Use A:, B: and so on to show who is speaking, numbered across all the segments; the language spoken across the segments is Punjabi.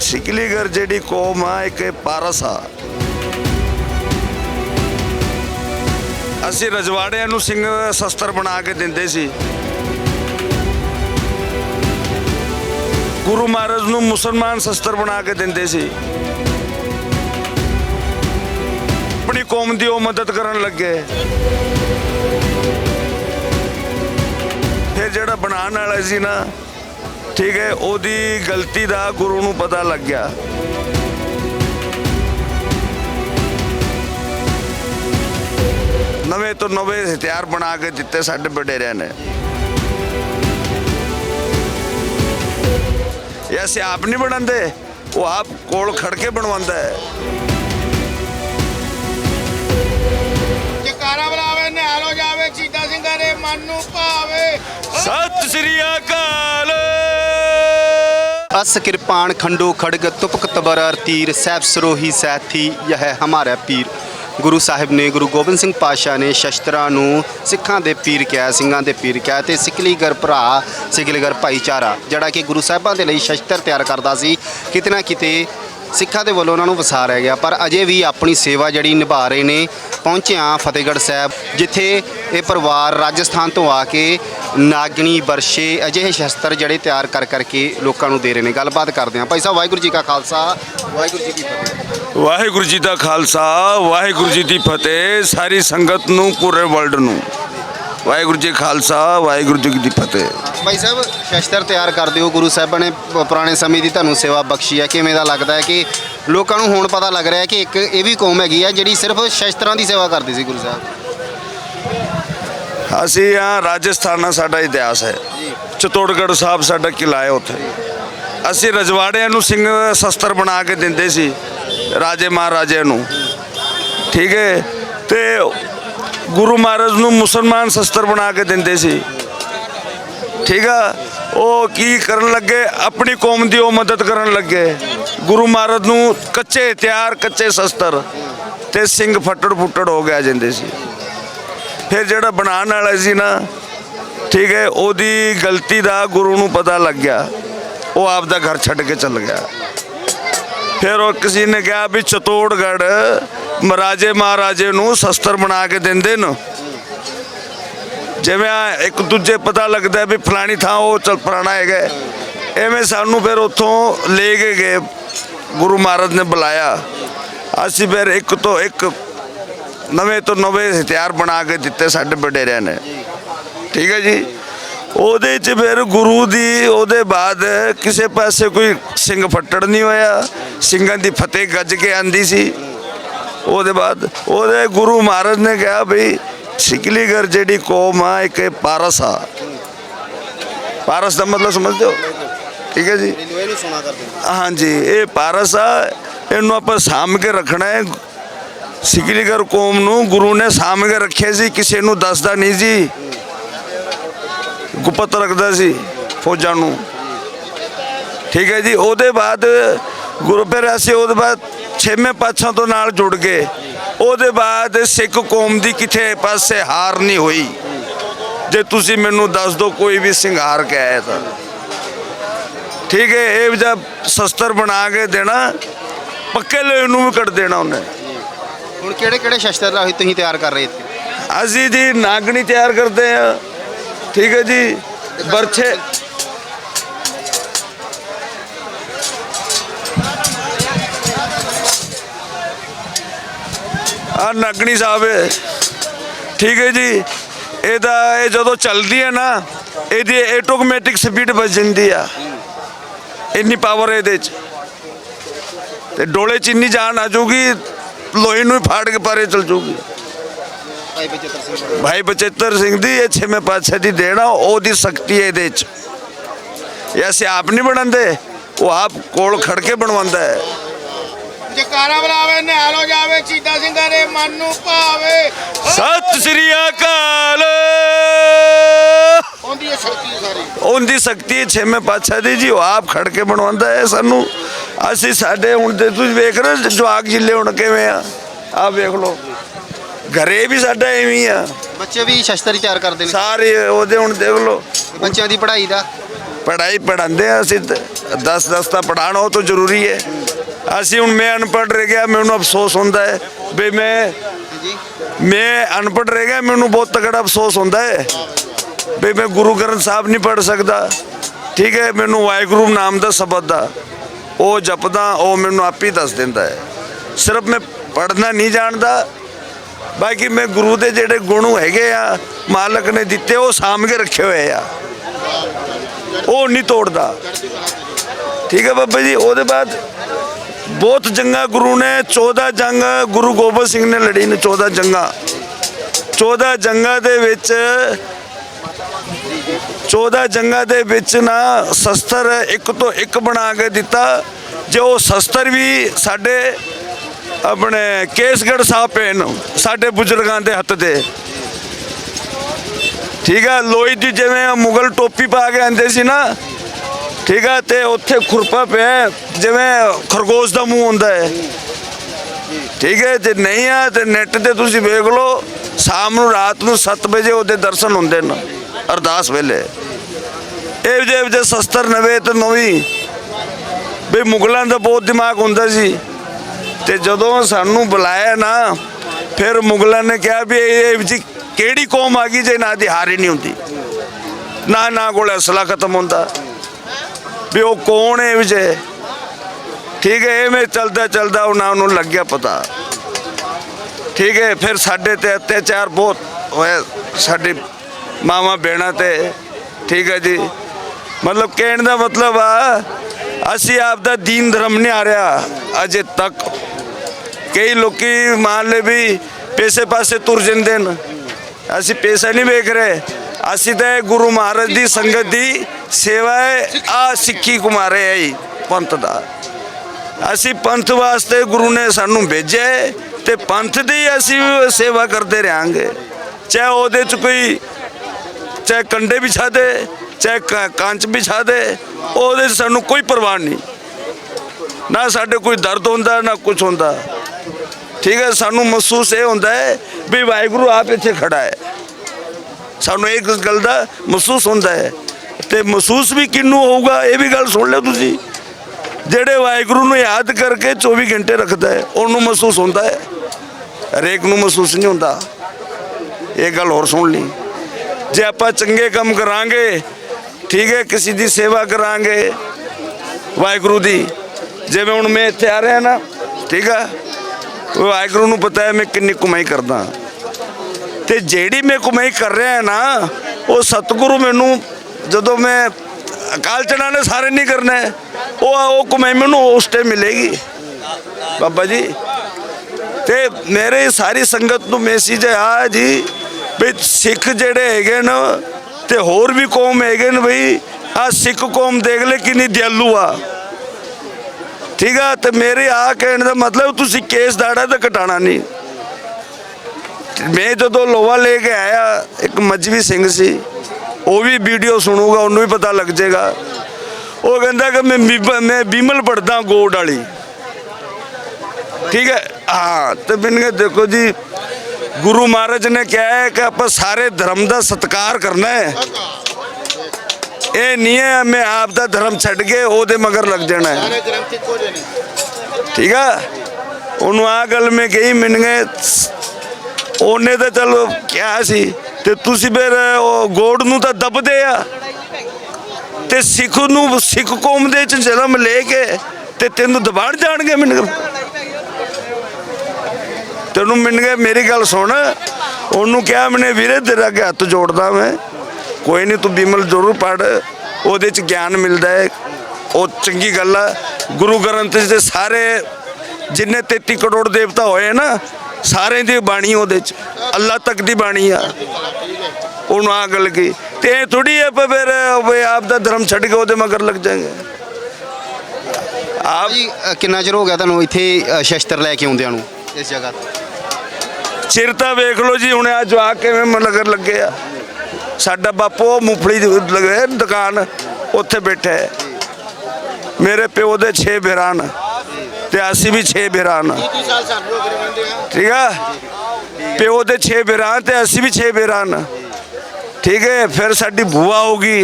A: ਸਿਕਲੀਗਰ ਜਿਹੜੀ ਕੌਮ ਆ, ਇੱਕ ਪਾਰਸ ਆ। ਅਸੀਂ ਰਜਵਾੜਿਆਂ ਨੂੰ ਸਿੰਘ ਸ਼ਸਤਰ ਬਣਾ ਕੇ ਦਿੰਦੇ ਸੀ। ਗੁਰੂ ਮਹਾਰਾਜ ਨੂੰ ਮੁਸਲਮਾਨ ਸ਼ਸਤਰ ਬਣਾ ਕੇ ਦਿੰਦੇ ਸੀ। ਆਪਣੀ ਕੌਮ ਦੀ ਉਹ ਮਦਦ ਕਰਨ ਲੱਗੇ। ਫਿਰ ਜਿਹੜਾ ਬਣਾਉਣ ਵਾਲਾ ਸੀ ਨਾ ਠੀਕ ਹੈ ਉਹਦੀ ਗਲਤੀ ਦਾ ਗੁਰੂ ਨੂੰ ਪਤਾ ਲੱਗ ਗਿਆ। ਨਵੇਂ ਤੋਂ ਨਵੇਂ ਹਥਿਆਰ ਬਣਾ ਕੇ ਦਿੱਤੇ ਸਾਡੇ ਵਡੇਰਿਆਂ ਨੇ। ਇਹ ਅਸੀਂ ਆਪ ਨਹੀਂ ਬਣਾਉਂਦੇ ਉਹ ਆਪ ਕੋਲ ਖੜ ਕੇ ਬਣਵਾਉਂਦਾ ਹੈ।
B: ਜਕਾਰਾ ਬੁਲਾਵੇ ਨਿਹਾਲ ਹੋ ਜਾਵੇ ਚੀਤਾ ਸਿੰਘਾਂ ਦੇ ਮਨ ਨੂੰ ਭਾਵੇ।
A: ਸਤਿ ਸ੍ਰੀ ਅਕਾਲ।
C: ਅਸ ਕਿਰਪਾਨ ਖੰਡੋ ਖੜਗ ਤੁਪਕ ਤਬਰ ਤੀਰ, ਸਹਿਬ ਸਰੋਹੀ ਸਹਿਥੀ ਯਹ ਹਮਾਰਾ ਪੀਰ। ਗੁਰੂ ਸਾਹਿਬ ਨੇ ਗੁਰੂ ਗੋਬਿੰਦ ਸਿੰਘ ਪਾਸ਼ਾ ਨੇ ਸ਼ਸਤਰਾਂ ਨੂੰ ਸਿੱਖਾਂ ਦੇ ਪੀਰ ਕਿਹਾ, ਸਿੰਘਾਂ ਦੇ ਪੀਰ ਕਿਹਾ ਤੇ ਸਿਕਲੀਗਰ ਭਰਾ ਸਿਕਲੀਗਰ ਭਾਈਚਾਰਾ, ਜਿਹੜਾ ਕਿ ਗੁਰੂ ਸਾਹਿਬਾਂ ਦੇ ਲਈ ਸ਼ਸਤਰ ਤਿਆਰ ਕਰਦਾ ਸੀ, ਕਿਤੇ ਨਾ ਕਿਤੇ ਸਿੱਖਾਂ ਦੇ ਵੱਲੋਂ ਉਹਨਾਂ ਨੂੰ ਵਸਾਰਿਆ ਗਿਆ, ਪਰ ਅਜੇ ਵੀ ਆਪਣੀ ਸੇਵਾ ਜਿਹੜੀ ਨਿਭਾ ਰਹੇ ਨੇ ਪਹੁੰਚਿਆ ਫਤਿਹਗੜ੍ਹ ਸਾਹਿਬ, ਜਿੱਥੇ ਇਹ ਪਰਿਵਾਰ ਰਾਜਸਥਾਨ ਤੋਂ ਆ ਕੇ ਨਾਗਣੀ ਵਰਸ਼ੇ ਅਜਿਹੇ ਸ਼ਸਤਰ ਜਿਹੜੇ ਤਿਆਰ ਕਰ ਕਰਕੇ ਲੋਕਾਂ ਨੂੰ ਦੇ ਰਹੇ ਨੇ। ਗੱਲਬਾਤ ਕਰਦੇ ਹਾਂ। ਭਾਈ ਸਾਹਿਬ, ਵਾਹਿਗੁਰੂ ਜੀ ਕਾ ਖਾਲਸਾ, ਵਾਹਿਗੁਰੂ ਜੀ ਕੀ ਫਤਿਹ।
A: ਵਾਹਿਗੁਰੂ ਜੀ ਦਾ ਖਾਲਸਾ, ਵਾਹਿਗੁਰੂ ਜੀ ਦੀ ਫਤਿਹ। ਸਾਰੀ ਸੰਗਤ ਨੂੰ, ਪੂਰੇ ਵਰਲਡ ਨੂੰ। ਵਾਹਿਗੁਰੂ ਜੀ ਖਾਲਸਾ ਵਾਹਿਗੁਰੂ ਜੀ ਦੀ ਫਤਿਹ।
C: ਭਾਈ ਸਾਹਿਬ ਸ਼ਸਤਰ ਤਿਆਰ ਕਰਦੇ ਹੋ ਗੁਰੂ ਸਾਹਿਬਾਂ ਨੇ ਪ- ਪੁਰਾਣੇ ਸਮੇਂ ਦੀ ਤੁਹਾਨੂੰ ਸੇਵਾ ਬਖਸ਼ੀ ਹੈ। ਕਿਵੇਂ ਦਾ ਲੱਗਦਾ ਹੈ ਕਿ ਲੋਕਾਂ ਨੂੰ ਹੁਣ ਪਤਾ ਲੱਗ ਰਿਹਾ ਹੈ ਕਿ ਇੱਕ ਇਹ ਵੀ ਕੌਮ ਹੈਗੀ ਹੈ ਜਿਹੜੀ ਸਿਰਫ ਸ਼ਸਤਰਾਂ ਦੀ ਸੇਵਾ ਕਰਦੀ ਸੀ ਗੁਰੂ ਸਾਹਿਬ?
A: ਅਸੀਂ ਆ ਰਾਜਸਥਾਨ ਨਾਲ ਸਾਡਾ ਇਤਿਹਾਸ ਹੈ। ਚਤੋੜਗੜ੍ਹ ਸਾਹਿਬ ਸਾਡਾ ਕਿਲਾ ਹੈ ਉੱਥੇ। ਅਸੀਂ ਰਜਵਾੜਿਆਂ ਨੂੰ ਸਿੰਘ ਸ਼ਸਤਰ ਬਣਾ ਕੇ ਦਿੰਦੇ ਸੀ ਰਾਜੇ ਮਹਾਰਾਜੇ ਨੂੰ। ਠੀਕ ਹੈ? ਤੇ ਗੁਰੂ ਮਹਾਰਾਜ ਨੂੰ ਮੁਸਲਮਾਨ ਸ਼ਸਤਰ ਬਣਾ ਕੇ ਦਿੰਦੇ ਸੀ। ਠੀਕ ਆ? ਉਹ ਕੀ ਕਰਨ ਲੱਗੇ? ਆਪਣੀ ਕੌਮ ਦੀ ਉਹ ਮਦਦ ਕਰਨ ਲੱਗੇ। ਗੁਰੂ ਮਹਾਰਾਜ ਨੂੰ ਕੱਚੇ ਹਥਿਆਰ, ਕੱਚੇ ਸ਼ਸਤਰ ਤੇ ਸਿੰਘ ਫੱਟੜ ਫੁੱਟੜ ਹੋ ਗਿਆ ਜਾਂਦੇ ਸੀ। ਫਿਰ ਜਿਹੜਾ ਬਣਾਉਣ ਵਾਲਾ ਸੀ ਨਾ, ਠੀਕ ਹੈ, ਉਹਦੀ ਗਲਤੀ ਦਾ ਗੁਰੂ ਨੂੰ ਪਤਾ ਲੱਗ ਗਿਆ। ਉਹ ਆਪ ਦਾ ਘਰ ਛੱਡ ਕੇ ਚੱਲ ਗਿਆ। ਫਿਰ ਉਹ ਕਿਸੇ ਨੇ ਕਿਹਾ ਵੀ ਚਤੋੜਗੜ ਮਹਾਰਾਜੇ ਮਹਾਰਾਜੇ ਨੂੰ ਸ਼ਸਤਰ ਬਣਾ ਕੇ ਦਿੰਦੇ ਨੇ। ਜਿਵੇਂ ਇੱਕ ਦੂਜੇ ਪਤਾ ਲੱਗਦਾ ਵੀ ਫਲਾਣੀ ਥਾਂ ਉਹ ਚਲ ਪੁਰਾਣਾ ਹੈਗਾ। ਐਵੇਂ ਸਾਨੂੰ ਫਿਰ ਉੱਥੋਂ ਲੈ ਕੇ ਗਏ, ਗੁਰੂ ਮਹਾਰਾਜ ਨੇ ਬੁਲਾਇਆ। ਅਸੀਂ ਫਿਰ ਇੱਕ ਤੋਂ ਇੱਕ ਨਵੇਂ ਤੋਂ ਨਵੇਂ ਹਥਿਆਰ ਬਣਾ ਕੇ ਦਿੱਤੇ ਸਾਡੇ ਵਡੇਰਿਆਂ ਨੇ। ਠੀਕ ਹੈ ਜੀ? ਉਹਦੇ ਚ ਫਿਰ ਗੁਰੂ ਦੀ ਉਹਦੇ ਬਾਅਦ ਕਿਸੇ ਪਾਸੇ ਕੋਈ ਸਿੰਘ ਫੱਟੜ ਨਹੀਂ ਹੋਇਆ। ਸਿੰਘਾਂ ਦੀ ਫਤਿਹ ਗੱਜ ਕੇ ਆਂਦੀ ਸੀ। ਉਹਦੇ ਬਾਅਦ ਉਹਦੇ ਗੁਰੂ ਮਹਾਰਾਜ ਨੇ ਕਿਹਾ ਵੀ ਸਿਕਲੀਗਰ ਜਿਹੜੀ ਕੌਮ ਆ ਇੱਕ ਪਾਰਸ ਆ। ਪਾਰਸ ਦਾ ਮਤਲਬ ਸਮਝਦੇ ਹੋ? ਠੀਕ ਹੈ ਜੀ। ਹਾਂਜੀ ਇਹ ਪਾਰਸ ਆ ਇਹਨੂੰ ਆਪਾਂ ਸਾਂਭ ਕੇ ਰੱਖਣਾ ਹੈ। ਸਿਕਲੀਗਰ ਕੌਮ ਨੂੰ ਗੁਰੂ ਨੇ ਸਾਂਭ ਕੇ ਰੱਖਿਆ ਸੀ ਕਿਸੇ ਨੂੰ ਦੱਸਦਾ ਨਹੀਂ ਸੀ ਗੁਪਤ ਰੱਖਦਾ ਸੀ ਫੌਜਾਂ ਨੂੰ। ਠੀਕ ਹੈ ਜੀ ਉਹਦੇ ਬਾਅਦ ਗੁਰੂ ਫਿਰ ਅਸੀਂ ਉਹਦੇ ਬਾਅਦ ਛੇਵੇਂ ਪਾਤਸ਼ਾਹ ਤੋਂ ਨਾਲ ਜੁੜ ਗਏ। ਉਹਦੇ ਬਾਅਦ ਸਿੱਖ ਕੌਮ ਦੀ ਕਿਥੇ ਪਾਸੇ ਹਾਰ ਨਹੀਂ ਹੋਈ। ਜੇ ਤੁਸੀਂ ਮੈਨੂੰ ਦੱਸ ਦਿਓ ਕੋਈ ਵੀ ਸਿੰਘਾਰ ਕੇ ਆਇਆ ਤਾਂ। ਠੀਕ ਹੈ ਇਹ ਜਦ ਸ਼ਸਤਰ ਬਣਾ ਕੇ ਦੇਣਾ ਪੱਕੇ ਲੋਹੇ ਨੂੰ ਵੀ ਕੱਢ ਦੇਣਾ ਉਹਨੇ।
C: ਹੁਣ ਕਿਹੜੇ ਕਿਹੜੇ ਸ਼ਸਤਰ ਦਾ ਤੁਸੀਂ ਤਿਆਰ ਕਰ ਰਹੇ ਇੱਥੇ?
A: ਅਸੀਂ ਜੀ ਨਾਗਣੀ ਤਿਆਰ ਕਰਦੇ ਆ ਠੀਕ ਹੈ ਜੀ ਬਰਛੇ ਆ ਨਾਗਣੀ ਸਾਹਿਬ ਠੀਕ ਹੈ ਜੀ। ਇਹਦਾ ਇਹ ਜਦੋਂ ਚੱਲਦੀ ਹੈ ਨਾ ਇਹਦੀ ਆਟੋਮੈਟਿਕ ਸਪੀਡ ਵੱਜ ਜਾਂਦੀ ਆ। ਇੰਨੀ ਪਾਵਰ ਇਹਦੇ ਚ। ਤੇ ਡੋਲੇ ਚ ਇੰਨੀ ਜਾਨ ਆ ਜਾਊਗੀ ਲੋਹੇ ਨੂੰ ਫਾੜ ਕੇ ਪਰੇ ਚਲ ਜਾਊਗੀ।
C: ਭਾਈ ਬਚੇਤਰ ਸਿੰਘ
A: ਭਾਈ ਬਚਿੱਤਰ ਸਿੰਘ ਦੀ ਇਹ ਛੇਵੇਂ ਪਾਤਸ਼ਾਹ ਦੀ ਦੇਣਾ ਉਹਦੀ ਸ਼ਕਤੀ ਹੈ ਇਹਦੇ ਚ। ਇਹ ਅਸੀਂ ਆਪ ਨਹੀਂ ਬਣਾਉਂਦੇ ਉਹ ਆਪ ਕੋਲ ਖੜ ਕੇ ਬਣਵਾਉਂਦਾ ਹੈ।
B: ਜਕਾਰਾ ਬੁਲਾਵੇ ਨਿਹਾਲ ਹੋ ਜਾਵੇ ਚੀਤਾ ਸਿੰਘਾਂ ਦੇ ਮਨ ਨੂੰ ਭਾਵੇ।
A: ਸਤਿ ਸ੍ਰੀ ਅਕਾਲ।
B: ਉਹਦੀ ਸ਼ਕਤੀ ਸਾਰੀ।
A: ਉਹਦੀ ਸ਼ਕਤੀ ਹੈ ਛੇਵੇਂ ਪਾਤਸ਼ਾਹ ਦੀ ਜੀ ਉਹ ਆਪ ਖੜ ਕੇ ਬਣਵਾਉਂਦਾ ਹੈ ਸਾਨੂੰ। ਅਸੀਂ ਸਾਡੇ ਹੁਣ ਤੇ ਤੁਸੀਂ ਵੇਖ ਰਹੇ ਹੋ ਜਵਾਕ ਜਿੱਲੇ ਹੁਣ ਕਿਵੇਂ ਆ। ਆਹ ਵੇਖ ਲਓ। ਘਰੇ ਵੀ ਸਾਡਾ ਐਵੇਂ ਆ।
C: ਬੱਚੇ ਵੀ ਸ਼ਸਤਰ ਤਿਆਰ ਕਰਦੇ ਨੇ।
A: ਸਾਰੇ ਉਹਦੇ ਹੁਣ ਦੇਖ ਲਓ।
C: ਬੱਚਿਆਂ ਦੀ ਪੜ੍ਹਾਈ ਦਾ।
A: ਪੜ੍ਹਾਈ ਪੜਾਉਂਦੇ ਆ ਅਸੀਂ 10 10 ਤਾਂ ਪੜਾਉਣਾ ਉਹ ਤਾਂ ਜ਼ਰੂਰੀ ਹੈ। ਅਸੀਂ ਹੁਣ ਮੈਂ ਅਨਪੜ੍ਹ ਰਹਿ ਗਿਆ ਮੈਨੂੰ ਅਫਸੋਸ ਹੁੰਦਾ ਹੈ ਵੀ ਮੈਂ ਮੈਂ ਅਨਪੜ੍ਹ ਰਹਿ ਗਿਆ ਮੈਨੂੰ ਬਹੁਤ ਤਗੜਾ ਅਫਸੋਸ ਹੁੰਦਾ ਹੈ ਵੀ ਮੈਂ ਗੁਰੂ ਗ੍ਰੰਥ ਸਾਹਿਬ ਨਹੀਂ ਪੜ੍ਹ ਸਕਦਾ। ਠੀਕ ਹੈ ਮੈਨੂੰ ਵਾਹਿਗੁਰੂ ਨਾਮ ਦਾ ਸ਼ਬਦ ਦਾ ਉਹ ਜਪਦਾ ਉਹ ਮੈਨੂੰ ਆਪ ਹੀ ਦੱਸ ਦਿੰਦਾ ਹੈ। ਸਿਰਫ ਮੈਂ ਪੜ੍ਹਨਾ ਨਹੀਂ ਜਾਣਦਾ ਬਾਕੀ ਮੈਂ ਗੁਰੂ ਦੇ ਜਿਹੜੇ ਗੁਣ ਹੈਗੇ ਆ ਮਾਲਕ ਨੇ ਦਿੱਤੇ ਉਹ ਸਾਂਭ ਕੇ ਰੱਖੇ ਹੋਏ ਆ। ਉਹ ਨਹੀਂ ਤੋੜਦਾ। ਠੀਕ ਹੈ ਬਾਬਾ ਜੀ ਉਹਦੇ ਬਾਅਦ ਬਹੁਤ ਜੰਗਾਂ ਗੁਰੂ ਨੇ 14 ਜੰਗ ਗੁਰੂ ਗੋਬਿੰਦ ਸਿੰਘ ਨੇ ਲੜੀ ਨੇ 14 ਜੰਗਾਂ। 14 ਜੰਗਾਂ ਦੇ ਵਿੱਚ 14 ਜੰਗਾਂ ਦੇ ਵਿੱਚ ਨਾ ਸ਼ਸਤਰ ਇੱਕ ਤੋਂ ਇੱਕ ਬਣਾ ਕੇ ਦਿੱਤਾ। ਜੇ ਉਹ ਸ਼ਸਤਰ ਵੀ ਸਾਡੇ ਆਪਣੇ ਕੇਸਗੜ ਸਾਹਿਬ ਪੈਨ ਸਾਡੇ ਬਜ਼ੁਰਗਾਂ ਦੇ ਹੱਥ ਤੇ। ਠੀਕ ਹੈ ਲੋਹੀ ਦੀ ਜਿਵੇਂ ਮੁਗਲ ਟੋਪੀ ਪਾ ਕੇ ਆਂਦੇ ਸੀ ਨਾ ਠੀਕ ਹੈ ਤੇ ਉੱਥੇ ਖੁਰਪਾ ਪਿਆ ਜਿਵੇਂ ਖਰਗੋਸ਼ ਦਾ ਮੂੰਹ ਹੁੰਦਾ ਹੈ। ਠੀਕ ਹੈ, ਜੇ ਨਹੀਂ ਆ, ਤੇ ਨੈਟ ਤੇ ਤੁਸੀਂ ਵੇਖ ਲਓ, ਸ਼ਾਮ ਨੂੰ, ਰਾਤ ਨੂੰ 7 ਵਜੇ ਉਹਦੇ ਦਰਸ਼ਨ ਹੁੰਦੇ ਨੇ, ਅਰਦਾਸ ਵੇਲੇ। ਇਹ ਜੇ ਜੇ ਸ਼ਸਤਰ ਨਵੇਂ ਤੇ ਨਵੀਂ, ਵੀ ਮੁਗਲਾਂ ਦਾ ਬਹੁਤ ਦਿਮਾਗ ਹੁੰਦਾ ਸੀ। ਤੇ ਜਦੋਂ ਸਾਨੂੰ ਬੁਲਾਇਆ ਨਾ, ਫਿਰ ਮੁਗਲਾਂ ਨੇ ਕਿਹਾ ਵੀ ਇਹ ਜੀ ਕਿਹੜੀ ਕੌਮ ਆ ਗਈ ਜੇ ਨਾ ਦੀ ਹਾਰੀ ਨਹੀਂ ਹੁੰਦੀ। ਨਾ ਨਾ ਕੋਲ ਅਸਲਾ ਖਤਮ ਹੁੰਦਾ। ਵੀ ਉਹ ਕੌਣ ਹੈ ਵਿਜੇ? ਠੀਕ ਹੈ ਇਹ ਚਲਦਾ ਚਲਦਾ ਉਹਨਾਂ ਨੂੰ ਲੱਗਿਆ ਪਤਾ। ਠੀਕ ਹੈ, ਫਿਰ ਸਾਡੇ ਤੇ ਅਤਿਆਚਾਰ ਬਹੁਤ ਹੋਇਆ ਸਾਡੇ ਮਾਵਾ ਬੇਣਾ ਤੇ। ਠੀਕ ਹੈ ਜੀ। ਮਤਲਬ ਕਹਿਣ ਦਾ ਮਤਲਬ ਆ, ਅਸੀਂ ਆਪ ਦਾ ਦੀਨ ਧਰਮ ਨਹੀਂ ਆ ਰਿਹਾ ਅਜੇ ਤੱਕ। ਕਈ ਲੋਕੀ ਮੰਨ ਲੈ ਵੀ ਪੈਸੇ ਪਾਸੇ ਤੁਰ ਜਾਂਦੇ ਨੇ ਅਸੀਂ ਪੈਸਾ ਨਹੀਂ ਵੇਖ ਰਹੇ। ਅਸੀਂ ਤਾਂ ਗੁਰੂ ਮਹਾਰਾਜ ਦੀ ਸੰਗਤ ਦੀ ਸੇਵਾ ਹੈ। ਆ ਸਿੱਖੀ ਕੁਮਾਰੇ ਹੈ ਜੀ, ਪੰਥ ਦਾ। ਅਸੀਂ ਪੰਥ ਵਾਸਤੇ ਗੁਰੂ ਨੇ ਸਾਨੂੰ ਭੇਜਿਆ ਹੈ ਤੇ ਪੰਥ ਦੀ ਅਸੀਂ ਸੇਵਾ ਕਰਦੇ ਰਹਾਂਗੇ। ਚਾਹੇ ਉਹਦੇ ਚ ਕੋਈ, ਚਾਹੇ ਕੰਡੇ ਵਿਛਾ ਦੇ, ਚਾਹੇ ਕ- ਕੰਚ ਵਿਛਾ ਦੇ, ਉਹਦੇ 'ਚ ਸਾਨੂੰ ਕੋਈ ਪਰਵਾਹ ਨਹੀਂ। ਨਾ ਸਾਡੇ ਕੋਈ ਦਰਦ ਹੁੰਦਾ, ਨਾ ਕੁਝ ਹੁੰਦਾ। ਠੀਕ ਹੈ, ਸਾਨੂੰ ਮਹਿਸੂਸ ਇਹ ਹੁੰਦਾ ਹੈ ਵੀ ਵਾਹਿਗੁਰੂ ਆਪ ਇੱਥੇ ਖੜਾ ਹੈ। ਸਾਨੂੰ ਇੱਕ ਗੱਲ ਦਾ ਮਹਿਸੂਸ ਹੁੰਦਾ ਹੈ। ਤੇ ਮਹਿਸੂਸ ਵੀ ਕਿੰਨੂੰ ਹੋਊਗਾ, ਇਹ ਵੀ ਗੱਲ ਸੁਣ ਲਿਓ ਤੁਸੀਂ। ਜਿਹੜੇ ਵਾਹਿਗੁਰੂ ਨੂੰ ਯਾਦ ਕਰਕੇ 24 ਘੰਟੇ ਰੱਖਦਾ ਹੈ, ਉਹਨੂੰ ਮਹਿਸੂਸ ਹੁੰਦਾ ਹੈ। ਹਰੇਕ ਨੂੰ ਮਹਿਸੂਸ ਨਹੀਂ ਹੁੰਦਾ। ਇਹ ਗੱਲ ਹੋਰ ਸੁਣ ਲਈ। ਜੇ ਆਪਾਂ ਚੰਗੇ ਕੰਮ ਕਰਾਂਗੇ, ਠੀਕ ਹੈ, ਕਿਸੇ ਦੀ ਸੇਵਾ ਕਰਾਂਗੇ, ਵਾਹਿਗੁਰੂ ਦੀ, ਜਿਵੇਂ ਹੁਣ ਮੈਂ ਇੱਥੇ ਆ ਰਿਹਾ ਨਾ, ਠੀਕ ਆ, ਵਾਹਿਗੁਰੂ ਨੂੰ ਪਤਾ ਹੈ ਮੈਂ ਕਿੰਨੀ ਕਮਾਈ ਕਰਦਾ। ਤੇ ਜਿਹੜੀ ਮੈਂ ਕਮਾਈ ਕਰ ਰਿਹਾ ਨਾ, ਉਹ ਸਤਿਗੁਰੂ ਮੈਨੂੰ ਜਦੋਂ ਮੈਂ ਅਕਾਲ ਚੜਾਣੇ ਸਾਰੇ ਨਹੀਂ ਕਰਨਾ, ਉਹ ਉਹ ਕਮਾਈ ਮੈਨੂੰ ਉਸ ਟਾਈਮ ਮਿਲੇਗੀ। ਬਾਬਾ ਜੀ, ਤੇ ਮੇਰੇ ਸਾਰੀ ਸੰਗਤ ਨੂੰ ਮੈਸੇਜ ਆ ਜੀ ਵੀ ਸਿੱਖ ਜਿਹੜੇ ਹੈਗੇ ਨੇ ਤੇ ਹੋਰ ਵੀ ਕੌਮ ਹੈਗੇ ਨੇ ਬਈ, ਆ ਸਿੱਖ ਕੌਮ ਦੇਖ ਲੈ ਕਿੰਨੀ ਦਿਆਲੂ ਆ। ਠੀਕ ਆ, ਤੇ ਮੇਰੇ ਆ ਕਹਿਣ ਦਾ ਮਤਲਬ ਤੁਸੀਂ ਕੇਸ ਦਾੜਾ ਤਾਂ ਕਟਾਣਾ ਨਹੀਂ। ਮੈਂ ਜਦੋਂ ਲੋਹਾ ਲੈ ਕੇ ਆਇਆ ਇੱਕ ਮਜਵੀ ਸਿੰਘ ਸੀ ਉਹ ਵੀ ਵੀਡੀਓ ਸੁਣੂਗਾ ਉਹਨੂੰ ਵੀ ਪਤਾ ਲੱਗ ਜਾਏਗਾ। ਉਹ ਕਹਿੰਦਾ ਕਿ ਮੈਂ ਮੈਂ ਬਿਮਲ ਪੜਦਾ ਗੋਡ ਵਾਲੀ। ਠੀਕ ਹੈ? ਹਾਂ ਤੇ ਬਿਨਗੇ ਦੇਖੋ ਜੀ ਗੁਰੂ ਮਹਾਰਾਜ ਨੇ ਕਿਹਾ ਹੈ ਕਿ ਆਪਾਂ ਸਾਰੇ ਧਰਮ ਦਾ ਸਤਿਕਾਰ ਕਰਨਾ ਹੈ। ਇਹ ਨਹੀਂ ਹੈ ਮੈਂ ਆਪ ਦਾ ਧਰਮ ਛੱਡ ਕੇ ਉਹਦੇ ਮਗਰ ਲੱਗ ਜਾਣਾ ਹੈ। ਠੀਕ ਆ? ਉਹਨੂੰ ਆ ਗੱਲ ਮੈਂ ਕਹੀ ਮਿੰਨਗੇ ਉਹਨੇ ਤਾਂ ਚਲੋ ਕਿਹਾ ਸੀ, ਤੇ ਤੁਸੀਂ ਫਿਰ ਉਹ ਗੋਡ ਨੂੰ ਤਾਂ ਦੱਬਦੇ ਆ। ਤੇ ਸਿੱਖ ਨੂੰ, ਸਿੱਖ ਕੌਮ ਦੇ ਚ ਜਨਮ ਲੈ ਕੇ ਤੇ ਤੈਨੂੰ ਦਬਾੜ ਜਾਣਗੇ ਮੈਨੂੰ। ਤੈਨੂੰ ਮਿੰਨਗੇ ਮੇਰੀ ਗੱਲ ਸੁਣ। ਉਹਨੂੰ ਕਿਹਾ ਮੈਨੇ, ਵੀਰੇ ਤੇਰਾ ਅੱਗੇ ਹੱਥ ਜੋੜਦਾ ਮੈਂ। ਕੋਈ ਨਹੀਂ ਤੂੰ ਬਿਮਲ ਜ਼ਰੂਰ ਪੜ ਉਹਦੇ ਚ ਗਿਆਨ ਮਿਲਦਾ ਹੈ ਉਹ ਚੰਗੀ ਗੱਲ ਆ। ਗੁਰੂ ਗ੍ਰੰਥ ਦੇ ਸਾਰੇ ਜਿੰਨੇ 33 ਕਰੋੜ ਦੇਵਤਾ ਹੋਏ ਨਾ ਸਾਰੇ ਦੀ ਬਾਣੀ ਉਹਦੇ ਚ। ਅੱਲਾ ਤੱਕ ਦੀ ਬਾਣੀ ਆ। ਉਹਨੂੰ ਆ ਗੱਲ ਕੀ ਤੇ ਥੋੜੀ ਆਪਾਂ ਫਿਰ ਆਪ ਦਾ ਧਰਮ ਛੱਡ ਕੇ ਉਹਦੇ ਮਗਰ ਲੱਗ ਜਾਏਗੇ। ਆਪ
C: ਜੀ ਕਿੰਨਾ ਚਿਰ ਹੋ ਗਿਆ ਤੁਹਾਨੂੰ ਇੱਥੇ ਸ਼ਸਤਰ ਲੈ ਕੇ ਆਉਂਦਿਆਂ ਨੂੰ ਇਸ ਜਗ੍ਹਾ ਤੇ?
A: ਚਿਰ ਤਾਂ ਵੇਖ ਲਓ ਜੀ ਹੁਣ ਆ ਜਵਾਕ ਕਿਵੇਂ ਮਲਗਰ ਲੱਗੇ ਆ। ਸਾਡਾ ਬਾਪੂ ਮੂੰਗਫਲੀ ਦੀ ਲਗੇ ਦੁਕਾਨ ਉੱਥੇ ਬੈਠਾ ਮੇਰੇ ਪਿਓ ਦੇ 6 ਬਿਰਾਨ। ਤੇ ਅਸੀਂ ਵੀ 6 ਬਿਰਾਨ।
B: 30 ਸਾਲ ਸਾਨੂੰ ਹੋ ਗਏ ਰਹਿੰਦੇ ਆ
A: ਠੀਕ ਆ? ਪਿਓ ਦੇ 6 ਬਿਰਾਨ ਤੇ ਅਸੀਂ ਵੀ 6 ਬਿਰਾਨ। ਠੀਕ ਹੈ ਫਿਰ ਸਾਡੀ ਭੂਆ ਹੋਗੀ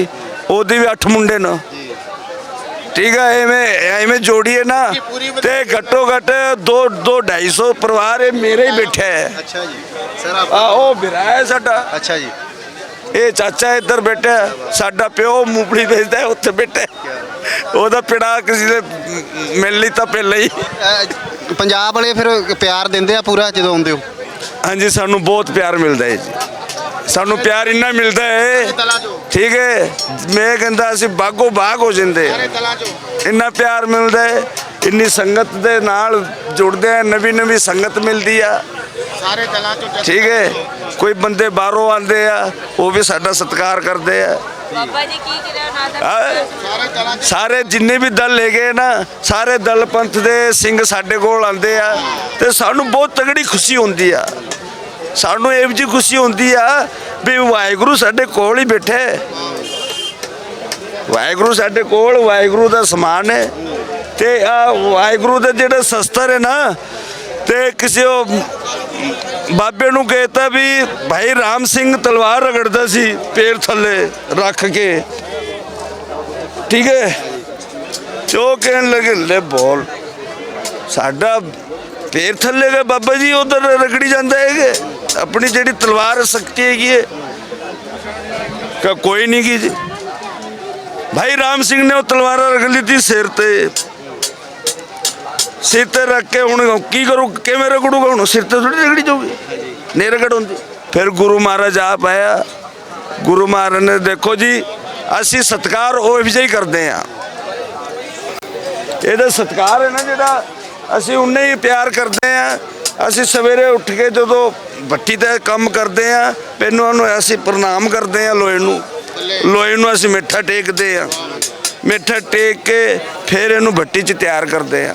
A: ਉਹਦੀ ਵੀ 8 ਮੁੰਡੇ ਨੇ। ਠੀਕ ਹੈ ਐਵੇਂ ਐਵੇਂ ਜੋੜੀਏ ਨਾ ਤੇ ਘੱਟੋ ਘੱਟ 2 2 250 ਪਰਿਵਾਰ ਇਹ ਮੇਰੇ ਹੀ ਬੈਠਾ ਹੈ।
C: ਅੱਛਾ ਜੀ। ਸਰ ਆਪ
A: ਆ ਉਹ ਹੈ ਸਾਡਾ।
C: ਅੱਛਾ ਜੀ।
A: ਇਹ ਚਾਚਾ ਇੱਧਰ ਬੈਠਾ। ਸਾਡਾ ਪਿਓ ਮੂੰਗਫਲੀ ਵੇਚਦਾ ਉੱਥੇ ਬੈਠਾ। ਉਹਦਾ ਪਿੜਾ ਕਿਸੇ ਦੇ ਮਿਲ ਲਈ ਤਾਂ ਪਹਿਲਾਂ ਹੀ।
C: ਅਹ ਪੰਜਾਬ ਵਾਲੇ ਫਿਰ ਪਿਆਰ ਦਿੰਦੇ ਆ ਪੂਰਾ ਜਦੋਂ ਆਉਂਦੇ ਹੋ?
A: ਹਾਂਜੀ ਸਾਨੂੰ ਬਹੁਤ ਪਿਆਰ ਮਿਲਦਾ ਹੈ ਜੀ। ਸਾਨੂੰ ਪਿਆਰ ਇੰਨਾ ਮਿਲਦਾ ਹੈ। ਠੀਕ ਹੈ। ਮੈਂ ਕਹਿੰਦਾ ਅਸੀਂ ਬਾਗੋ ਬਾਗ ਹੋ ਜਾਂਦੇ। ਇੰਨਾ ਪਿਆਰ ਮਿਲਦਾ ਹੈ। ਇੰਨੀ ਸੰਗਤ ਦੇ ਨਾਲ ਜੁੜਦੇ ਆ ਨਵੀਂ ਨਵੀਂ ਸੰਗਤ ਮਿਲਦੀ ਆ।
B: ਸਾਰੇ ਦਲਾਂ ਚੋਂ
A: ਠੀਕ ਹੈ। ਕੋਈ ਬੰਦੇ ਬਾਹਰੋਂ ਆਉਂਦੇ ਆ ਉਹ ਵੀ ਸਾਡਾ ਸਤਿਕਾਰ ਕਰਦੇ ਆ।
D: ਬਾਬਾ ਜੀ ਕੀ ਕਰਿਆ ਨਾ ਦਾ
A: ਹਾਂ।
B: ਸਾਰੇ ਦਲਾਂ ਚੋਂ
A: ਸਾਰੇ ਜਿੰਨੇ ਵੀ ਦਲ ਲੈ ਗਏ ਨਾ ਸਾਰੇ ਦਲ ਪੰਥ ਦੇ ਸਿੰਘ ਸਾਡੇ ਕੋਲ ਆਉਂਦੇ ਆ ਤੇ ਸਾਨੂੰ ਬਹੁਤ ਤਗੜੀ ਖੁਸ਼ੀ ਹੁੰਦੀ ਆ। ਸਾਨੂੰ ਇਹ ਜੀ ਖੁਸ਼ੀ ਹੁੰਦੀ ਆ ਵੀ ਵਾਹਿਗੁਰੂ ਸਾਡੇ ਕੋਲ ਹੀ ਬੈਠਾ ਹੈ। ਵਾਹਿਗੁਰੂ ਸਾਡੇ ਕੋਲ ਵਾਹਿਗੁਰੂ ਦਾ ਸਮਾਨ ਹੈ। ਤੇ ਆ ਵਾਹਿਗੁਰੂ ਦੇ ਜਿਹੜੇ ਸ਼ਸਤਰ ਹੈ ਨਾ ਤੇ ਕਿਸੇ ਉਹ ਬਾਬੇ ਨੂੰ ਕਹਿਤਾ ਵੀ ਭਾਈ ਰਾਮ ਸਿੰਘ ਤਲਵਾਰ ਰਗੜਦਾ ਸੀ ਪੇਰ ਥੱਲੇ ਰੱਖ ਕੇ। ਠੀਕ ਹੈ? ਤੇ ਉਹ ਕਹਿਣ ਲੱਗੇ, ਲੈ ਬੋਲ, ਸਾਡਾ ਪੇਰ ਥੱਲੇ ਗਏ ਬਾਬਾ ਜੀ, ਉਧਰ ਰਗੜੀ ਜਾਂਦਾ ਹੈਗੇ। ਆਪਣੀ ਜਿਹੜੀ ਤਲਵਾਰ ਸ਼ਕਤੀ ਹੈਗੀ ਹੈ। ਕਾ ਕੋਈ ਨਹੀਂ ਕੀ ਜੀ। ਭਾਈ ਰਾਮ ਸਿੰਘ ਨੇ ਉਹ ਤਲਵਾਰ ਰਗੜ ਲਈ ਤੀ ਸਿਰ ਤੇ। ਸਿਰ ਤੇ ਰੱਖ ਕੇ ਹੁਣ ਕੀ ਕਰੂ, ਕਿਵੇਂ ਰਗੜੂਗਾ ਹੁਣ? ਸਿਰ ਤੇ ਥੋੜੀ ਰਗੜੀ ਜਾਊਗੀ? ਨਹੀਂ ਰਗੜ ਹੁੰਦੀ। ਫਿਰ ਗੁਰੂ ਮਹਾਰਾਜ ਆਪ ਆਇਆ। ਗੁਰੂ ਮਹਾਰਾਜ ਨੇ ਦੇਖੋ ਜੀ, ਅਸੀਂ ਸਤਕਾਰ ਉਹ ਵਿਜੇ ਹੀ ਕਰਦੇ ਆ ਇਹਦਾ ਸਤਕਾਰ ਹੈ ਨਾ ਜਿਹੜਾ ਅਸੀਂ ਉਨੇ ਹੀ ਪਿਆਰ ਕਰਦੇ ਆ ਅਸੀਂ ਸਵੇਰੇ ਉੱਠ ਕੇ ਜਦੋਂ ਬੱਟੀ ਤੇ ਕੰਮ ਕਰਦੇ ਆ ਪਹਿਲਾਂ ਉਹਨੂੰ ਅਸੀਂ ਪ੍ਰਣਾਮ ਕਰਦੇ ਆ ਲੋਏ ਨੂੰ। ਲੋਏ ਨੂੰ ਅਸੀਂ ਮਿੱਠਾ ਟੇਕਦੇ ਆ ਮਿੱਠਾ ਟੇਕ ਕੇ ਫਿਰ ਇਹਨੂੰ ਬੱਟੀ 'ਚ ਤਿਆਰ ਕਰਦੇ ਆ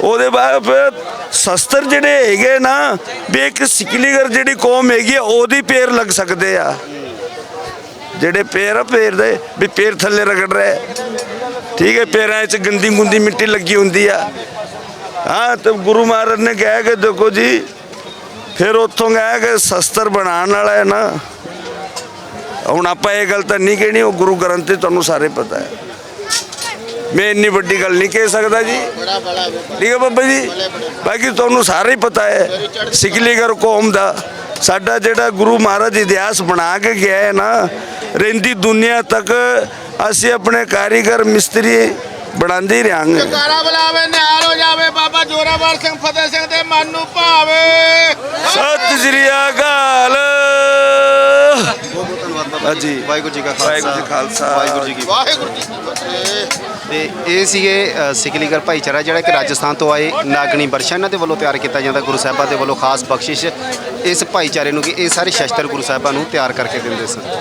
A: ਉਹਦੇ ਬਾਅਦ ਫਿਰ ਸ਼ਸਤਰ ਜਿਹੜੇ ਹੈਗੇ ਨਾ, ਵੀ ਇੱਕ ਸਿਕਲੀਗਰ ਜਿਹੜੀ ਕੌਮ ਹੈਗੀ ਆ, ਉਹਦੀ ਪੇਰ ਲੱਗ ਸਕਦੇ ਆ। ਜਿਹੜੇ ਪੇਰ ਆ, ਪੇਰ ਦੇ, ਵੀ ਪੇਰ ਥੱਲੇ ਰਗੜ ਰਹੇ ਠੀਕ ਹੈ, ਪੈਰਾਂ 'ਚ ਗੰਦੀ ਗੁੰਦੀ ਮਿੱਟੀ ਲੱਗੀ ਹੁੰਦੀ ਆ। ਹਾਂ, ਤੇ ਗੁਰੂ ਮਹਾਰਾਜ ਨੇ ਕਿਹਾ ਕਿ ਦੇਖੋ ਜੀ, ਫਿਰ ਉੱਥੋਂ ਗਿਆ ਕਿ ਸ਼ਸਤਰ ਬਣਾਉਣ ਵਾਲਾ ਹੈ ਨਾ। ਹੁਣ ਆਪਾਂ ਇਹ ਗੱਲ ਤਾਂ ਨਹੀਂ ਕਹਿਣੀ, ਉਹ ਗੁਰੂ ਗ੍ਰੰਥ 'ਚ ਤੁਹਾਨੂੰ ਸਾਰੇ ਪਤਾ ਹੈ। ਮੈਂ ਇੰਨੀ ਵੱਡੀ ਗੱਲ ਨਹੀਂ ਕਹਿ ਸਕਦਾ ਜੀ।
B: ਬੜਾ ਬੜਾ
A: ਠੀਕ ਹੈ ਬਾਬਾ ਜੀ? ਬਾਕੀ ਤੁਹਾਨੂੰ ਸਾਰਾ ਹੀ ਪਤਾ ਹੈ ਸਿਕਲੀਗਰ ਕੌਮ ਦਾ। ਸਾਡਾ ਜਿਹੜਾ ਗੁਰੂ ਮਹਾਰਾਜ ਇਤਿਹਾਸ ਬਣਾ ਕੇ ਗਿਆ ਹੈ ਨਾ ਰਹਿੰਦੀ ਦੁਨੀਆ ਤੱਕ ਅਸੀਂ ਆਪਣੇ ਕਾਰੀਗਰ ਮਿਸਤਰੀ ਬਣਾਉਂਦੇ ਰਹਾਂਗੇ।
B: ਜਕਾਰਾ ਬੁਲਾਵੇ ਨਿਹਾਲ ਹੋ ਜਾਵੇ ਬਾਬਾ ਜੋਰਾਵਰ ਸਿੰਘ ਫਤਿਹ ਸਿੰਘ ਦੇ ਮਨ ਨੂੰ ਭਾਵੇ।
A: ਸਤਿ ਸ੍ਰੀ ਅਕਾਲ।
C: ਬਹੁਤ ਬਹੁਤ ਧੰਨਵਾਦ ਬਾਬਾ
A: ਹਾਂਜੀ।
C: ਵਾਹਿਗੁਰੂ ਜੀ। ਕਾ
A: ਵਾਹਿਗੁਰੂ ਜੀ ਕਾ ਖਾਲਸਾ।
C: ਵਾਹਿਗੁਰੂ ਜੀ ਕੀ।
B: ਵਾਹਿਗੁਰੂ ਜੀ ਕੀ ਫਤਿਹ।
C: ਤੇ ਇਹ ਸੀਗੇ ਅ, ਸਿਕਲੀਗਰ ਭਾਈਚਾਰਾ ਜਿਹੜਾ ਕਿ ਰਾਜਸਥਾਨ ਤੋਂ ਆਏ ਨਾਗਣੀ ਵਰਸ਼ਾ। ਇਹਨਾਂ ਦੇ ਵੱਲੋਂ ਤਿਆਰ ਕੀਤਾ ਜਾਂਦਾ ਗੁਰੂ ਸਾਹਿਬਾਂ ਦੇ ਵੱਲੋਂ ਖਾਸ ਬਖਸ਼ਿਸ਼ ਇਸ ਭਾਈਚਾਰੇ ਨੂੰ ਕਿ ਇਹ ਸਾਰੇ ਸ਼ਸਤਰ ਗੁਰੂ ਸਾਹਿਬਾਂ ਨੂੰ ਤਿਆਰ ਕਰਕੇ ਦਿੰਦੇ ਸਨ।